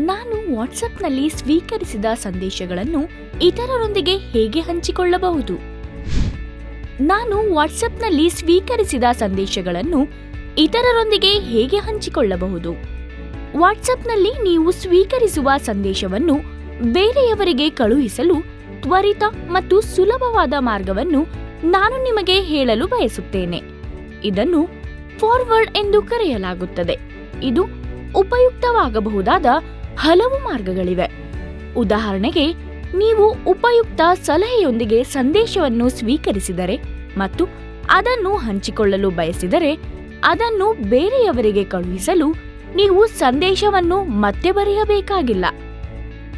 ನಾನು ವಾಟ್ಸಪ್ನಲ್ಲಿ ಸ್ವೀಕರಿಸಿದ ಸಂದೇಶಗಳನ್ನು ಇತರರೊಂದಿಗೆ ಹೇಗೆ ಹಂಚಿಕೊಳ್ಳಬಹುದು? ನಾನು ವಾಟ್ಸಪ್ನಲ್ಲಿ ಸ್ವೀಕರಿಸಿದ ಸಂದೇಶಗಳನ್ನು ಇತರರೊಂದಿಗೆ ಹೇಗೆ ಹಂಚಿಕೊಳ್ಳಬಹುದು? ವಾಟ್ಸಪ್ನಲ್ಲಿ ನೀವು ಸ್ವೀಕರಿಸುವ ಸಂದೇಶವನ್ನು ಬೇರೆಯವರಿಗೆ ಕಳುಹಿಸಲು ತ್ವರಿತ ಮತ್ತು ಸುಲಭವಾದ ಮಾರ್ಗವನ್ನು ನಾನು ನಿಮಗೆ ಹೇಳಲು ಬಯಸುತ್ತೇನೆ. ಇದನ್ನು ಫಾರ್ವರ್ಡ್ ಎಂದು ಕರೆಯಲಾಗುತ್ತದೆ. ಇದು ಉಪಯುಕ್ತವಾಗಬಹುದಾದ ಹಲವು ಮಾರ್ಗಗಳಿವೆ. ಉದಾಹರಣೆಗೆ, ನೀವು ಉಪಯುಕ್ತ ಸಲಹೆಯೊಂದಿಗೆ ಸಂದೇಶವನ್ನು ಸ್ವೀಕರಿಸಿದರೆ ಮತ್ತು ಅದನ್ನು ಹಂಚಿಕೊಳ್ಳಲು ಬಯಸಿದರೆ, ಅದನ್ನು ಬೇರೆಯವರಿಗೆ ಕಳುಹಿಸಲು ನೀವು ಸಂದೇಶವನ್ನು ಮತ್ತೆ ಬರೆಯಬೇಕಾಗಿಲ್ಲ.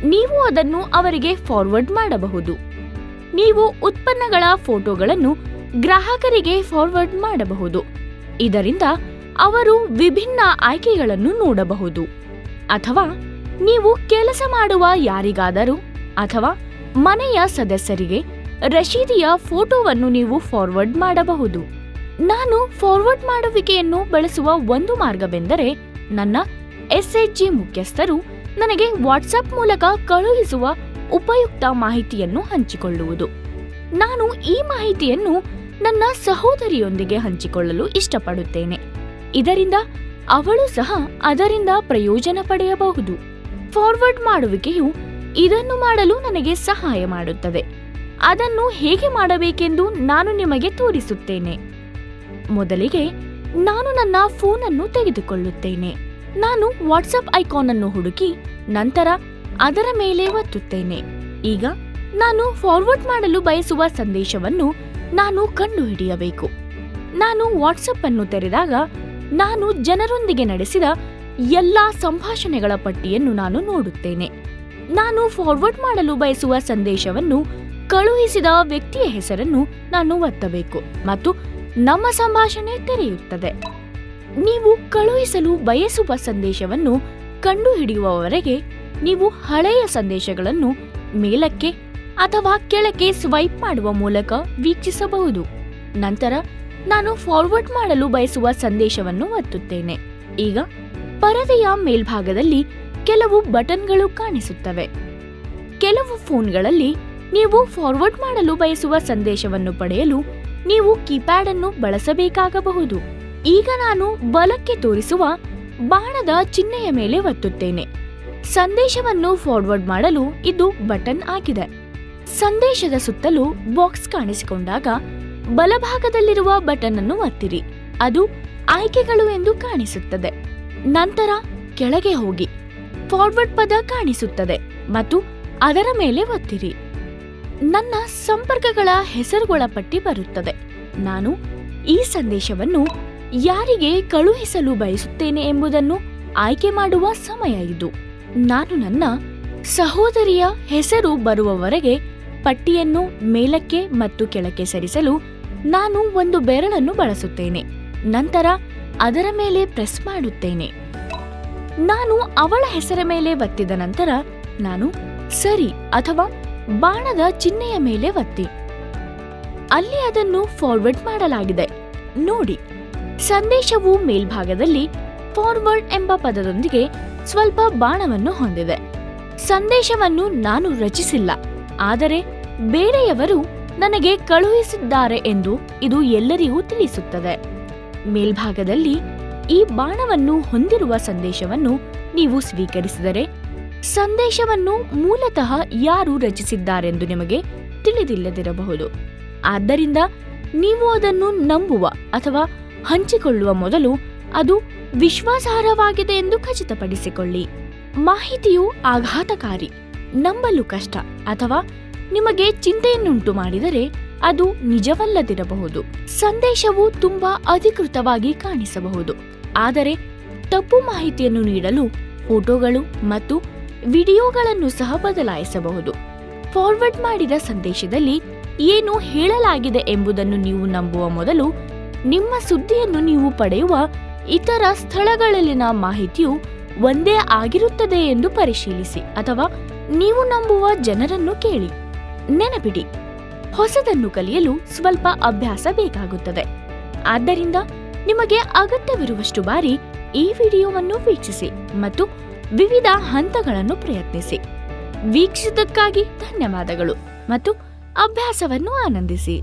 ನೀವು ಅದನ್ನು ಅವರಿಗೆ ಫಾರ್ವರ್ಡ್ ಮಾಡಬಹುದು. ನೀವು ಉತ್ಪನ್ನಗಳ ಫೋಟೋಗಳನ್ನು ಗ್ರಾಹಕರಿಗೆ ಫಾರ್ವರ್ಡ್ ಮಾಡಬಹುದು. ಇದರಿಂದ ಅವರು ವಿಭಿನ್ನ ಆಯ್ಕೆಗಳನ್ನು ನೋಡಬಹುದು. ಅಥವಾ ನೀವು ಕೆಲಸ ಮಾಡುವ ಯಾರಿಗಾದರೂ ಅಥವಾ ಮನೆಯ ಸದಸ್ಯರಿಗೆ ರಶೀದಿಯ ಫೋಟೋವನ್ನು ನೀವು ಫಾರ್ವರ್ಡ್ ಮಾಡಬಹುದು. ನಾನು ಫಾರ್ವರ್ಡ್ ಮಾಡುವಿಕೆಯನ್ನು ಬಳಸುವ ಒಂದು ಮಾರ್ಗವೆಂದರೆ ನನ್ನ ಎಸ್ಎಚ್ಜಿ ಮುಖ್ಯಸ್ಥರು ನನಗೆ ವಾಟ್ಸಪ್ ಮೂಲಕ ಕಳುಹಿಸುವ ಉಪಯುಕ್ತ ಮಾಹಿತಿಯನ್ನು ಹಂಚಿಕೊಳ್ಳುವುದು. ನಾನು ಈ ಮಾಹಿತಿಯನ್ನು ನನ್ನ ಸಹೋದರಿಯೊಂದಿಗೆ ಹಂಚಿಕೊಳ್ಳಲು ಇಷ್ಟಪಡುತ್ತೇನೆ. ಇದರಿಂದ ಅವಳು ಸಹ ಅದರಿಂದ ಪ್ರಯೋಜನ ಪಡೆಯಬಹುದು. ಫಾರ್ವರ್ಡ್ ಮಾಡುವಿಕೆಯು ಇದನ್ನು ಮಾಡಲು ನನಗೆ ಸಹಾಯ ಮಾಡುತ್ತದೆ. ಅದನ್ನು ಹೇಗೆ ಮಾಡಬೇಕೆಂದು ನಾನು ನಿಮಗೆ ತೋರಿಸುತ್ತೇನೆ. ಮೊದಲಿಗೆ ನಾನು ನನ್ನ ಫೋನ್ ಅನ್ನು ತೆಗೆದುಕೊಳ್ಳುತ್ತೇನೆ. ನಾನು ವಾಟ್ಸಪ್ ಐಕಾನ್ ಅನ್ನು ಹುಡುಕಿ ನಂತರ ಅದರ ಮೇಲೆ ಒತ್ತುತ್ತೇನೆ. ಈಗ ನಾನು ಫಾರ್ವರ್ಡ್ ಮಾಡಲು ಬಯಸುವ ಸಂದೇಶವನ್ನು ನಾನು ಕಂಡುಹಿಡಿಯಬೇಕು. ನಾನು ವಾಟ್ಸಪ್ ಅನ್ನು ತೆರೆದಾಗ ನಾನು ಜನರೊಂದಿಗೆ ನಡೆಸಿದ ಎಲ್ಲಾ ಸಂಭಾಷಣೆಗಳ ಪಟ್ಟಿಯನ್ನು ನಾನು ನೋಡುತ್ತೇನೆ. ನಾನು ಫಾರ್ವರ್ಡ್ ಮಾಡಲು ಬಯಸುವ ಸಂದೇಶವನ್ನು ಕಳುಹಿಸಿದ ವ್ಯಕ್ತಿಯ ಹೆಸರನ್ನು ನಾನು ಒತ್ತಬೇಕು ಮತ್ತು ನಮ್ಮ ಸಂಭಾಷಣೆ ತೆರೆಯುತ್ತದೆ. ನೀವು ಕಳುಹಿಸಲು ಬಯಸುವ ಸಂದೇಶವನ್ನು ಕಂಡುಹಿಡಿಯುವವರೆಗೆ ನೀವು ಹಳೆಯ ಸಂದೇಶಗಳನ್ನು ಮೇಲಕ್ಕೆ ಅಥವಾ ಕೆಳಕ್ಕೆ ಸ್ವೈಪ್ ಮಾಡುವ ಮೂಲಕ ವೀಕ್ಷಿಸಬಹುದು. ನಂತರ ನಾನು ಫಾರ್ವರ್ಡ್ ಮಾಡಲು ಬಯಸುವ ಸಂದೇಶವನ್ನು ಒತ್ತುತ್ತೇನೆ. ಈಗ ಪರದೆಯ ಮೇಲ್ಭಾಗದಲ್ಲಿ ಕೆಲವು ಬಟನ್ಗಳು ಕಾಣಿಸುತ್ತವೆ. ಕೆಲವು ಫೋನ್ಗಳಲ್ಲಿ ನೀವು ಫಾರ್ವರ್ಡ್ ಮಾಡಲು ಬಯಸುವ ಸಂದೇಶವನ್ನು ಪಡೆಯಲು ನೀವು ಕೀಪ್ಯಾಡ್ ಅನ್ನು ಬಳಸಬೇಕಾಗಬಹುದು. ಈಗ ನಾನು ಬಲಕ್ಕೆ ತೋರಿಸುವ ಬಾಣದ ಚಿಹ್ನೆಯ ಮೇಲೆ ಒತ್ತುತ್ತೇನೆ. ಸಂದೇಶವನ್ನು ಫಾರ್ವರ್ಡ್ ಮಾಡಲು ಇದು ಬಟನ್ ಆಗಿದೆ. ಸಂದೇಶದ ಸುತ್ತಲೂ ಬಾಕ್ಸ್ ಕಾಣಿಸಿಕೊಂಡಾಗ ಬಲಭಾಗದಲ್ಲಿರುವ ಬಟನ್ ಅನ್ನು ಒತ್ತಿರಿ. ಅದು ಆಯ್ಕೆಗಳು ಎಂದು ಕಾಣಿಸುತ್ತದೆ. ನಂತರ ಕೆಳಗೆ ಹೋಗಿ. ಫಾರ್ವರ್ಡ್ ಪದ ಕಾಣಿಸುತ್ತದೆ ಮತ್ತು ಅದರ ಮೇಲೆ ಒತ್ತಿರಿ. ನನ್ನ ಸಂಪರ್ಕಗಳ ಹೆಸರುಗಳ ಪಟ್ಟಿ ಬರುತ್ತದೆ. ನಾನು ಈ ಸಂದೇಶವನ್ನು ಯಾರಿಗೆ ಕಳುಹಿಸಲು ಬಯಸುತ್ತೇನೆ ಎಂಬುದನ್ನು ಆಯ್ಕೆ ಮಾಡುವ ಸಮಯ ಇದು. ನಾನು ನನ್ನ ಸಹೋದರಿಯ ಹೆಸರು ಬರುವವರೆಗೆ ಪಟ್ಟಿಯನ್ನು ಮೇಲಕ್ಕೆ ಮತ್ತು ಕೆಳಕ್ಕೆ ಸರಿಸಲು ನಾನು ಒಂದು ಬೆರಳನ್ನು ಬಳಸುತ್ತೇನೆ. ನಂತರ ಅದರ ಮೇಲೆ ಪ್ರೆಸ್ ಮಾಡುತ್ತೇನೆ. ನಾನು ಅವಳ ಹೆಸರ ಮೇಲೆ ಒತ್ತಿದ ನಂತರ ನಾನು ಸರಿ ಅಥವಾ ಬಾಣದ ಚಿಹ್ನೆಯ ಮೇಲೆ ಒತ್ತಿ. ಅಲ್ಲಿ ಅದನ್ನು ಫಾರ್ವರ್ಡ್ ಮಾಡಲಾಗಿದೆ. ನೋಡಿ, ಸಂದೇಶವು ಮೇಲ್ಭಾಗದಲ್ಲಿ ಫಾರ್ವರ್ಡ್ ಎಂಬ ಪದದೊಂದಿಗೆ ಸ್ವಲ್ಪ ಬಾಣವನ್ನು ಹೊಂದಿದೆ. ಸಂದೇಶವನ್ನು ನಾನು ರಚಿಸಿಲ್ಲ, ಆದರೆ ಬೇರೆಯವರು ನನಗೆ ಕಳುಹಿಸಿದ್ದಾರೆ ಎಂದು ಇದು ಎಲ್ಲರಿಗೂ ತಿಳಿಸುತ್ತದೆ. ಮೇಲ್ಭಾಗದಲ್ಲಿ ಈ ಬಾಣವನ್ನು ಹೊಂದಿರುವ ಸಂದೇಶವನ್ನು ನೀವು ಸ್ವೀಕರಿಸಿದರೆ ಸಂದೇಶವನ್ನು ಮೂಲತಃ ಯಾರು ರಚಿಸಿದ್ದಾರೆಂದು ನಿಮಗೆ ತಿಳಿದಿಲ್ಲದಿರಬಹುದು. ಆದ್ದರಿಂದ ನೀವು ಅದನ್ನು ನಂಬುವ ಅಥವಾ ಹಂಚಿಕೊಳ್ಳುವ ಮೊದಲು ಅದು ವಿಶ್ವಾಸಾರ್ಹವಾಗಿದೆ ಎಂದು ಖಚಿತಪಡಿಸಿಕೊಳ್ಳಿ. ಮಾಹಿತಿಯು ಆಘಾತಕಾರಿ, ನಂಬಲು ಕಷ್ಟ ಅಥವಾ ನಿಮಗೆ ಚಿಂತೆಯನ್ನುಂಟು ಮಾಡಿದರೆ ಅದು ನಿಜವಲ್ಲದಿರಬಹುದು. ಸಂದೇಶವು ತುಂಬಾ ಅಧಿಕೃತವಾಗಿ ಕಾಣಿಸಬಹುದು. ಆದರೆ ತಪ್ಪು ಮಾಹಿತಿಯನ್ನು ನೀಡಲು ಫೋಟೋಗಳು ಮತ್ತು ವಿಡಿಯೋಗಳನ್ನು ಸಹ ಬದಲಾಯಿಸಬಹುದು. ಫಾರ್ವರ್ಡ್ ಮಾಡಿದ ಸಂದೇಶದಲ್ಲಿ ಏನು ಹೇಳಲಾಗಿದೆ ಎಂಬುದನ್ನು ನೀವು ನಂಬುವ ಮೊದಲು ನಿಮ್ಮ ಸುದ್ದಿಯನ್ನು ನೀವು ಪಡೆಯುವ ಇತರ ಸ್ಥಳಗಳಲ್ಲಿನ ಮಾಹಿತಿಯು ಒಂದೇ ಆಗಿರುತ್ತದೆ ಎಂದು ಪರಿಶೀಲಿಸಿ ಅಥವಾ ನೀವು ನಂಬುವ ಜನರನ್ನು ಕೇಳಿ. ನೆನಪಿಡಿ ಹೊಸದನ್ನು ಕಲಿಯಲು ಸ್ವಲ್ಪ ಅಭ್ಯಾಸ ಬೇಕಾಗುತ್ತದೆ. ಆದ್ದರಿಂದ ನಿಮಗೆ ಅಗತ್ಯವಿರುವಷ್ಟು ಬಾರಿ ಈ ವಿಡಿಯೋವನ್ನು ವೀಕ್ಷಿಸಿ ಮತ್ತು ವಿವಿಧ ಹಂತಗಳನ್ನು ಪ್ರಯತ್ನಿಸಿ. ವೀಕ್ಷಿಸಿದ್ದಕ್ಕಾಗಿ ಧನ್ಯವಾದಗಳು ಮತ್ತು ಅಭ್ಯಾಸವನ್ನು ಆನಂದಿಸಿ.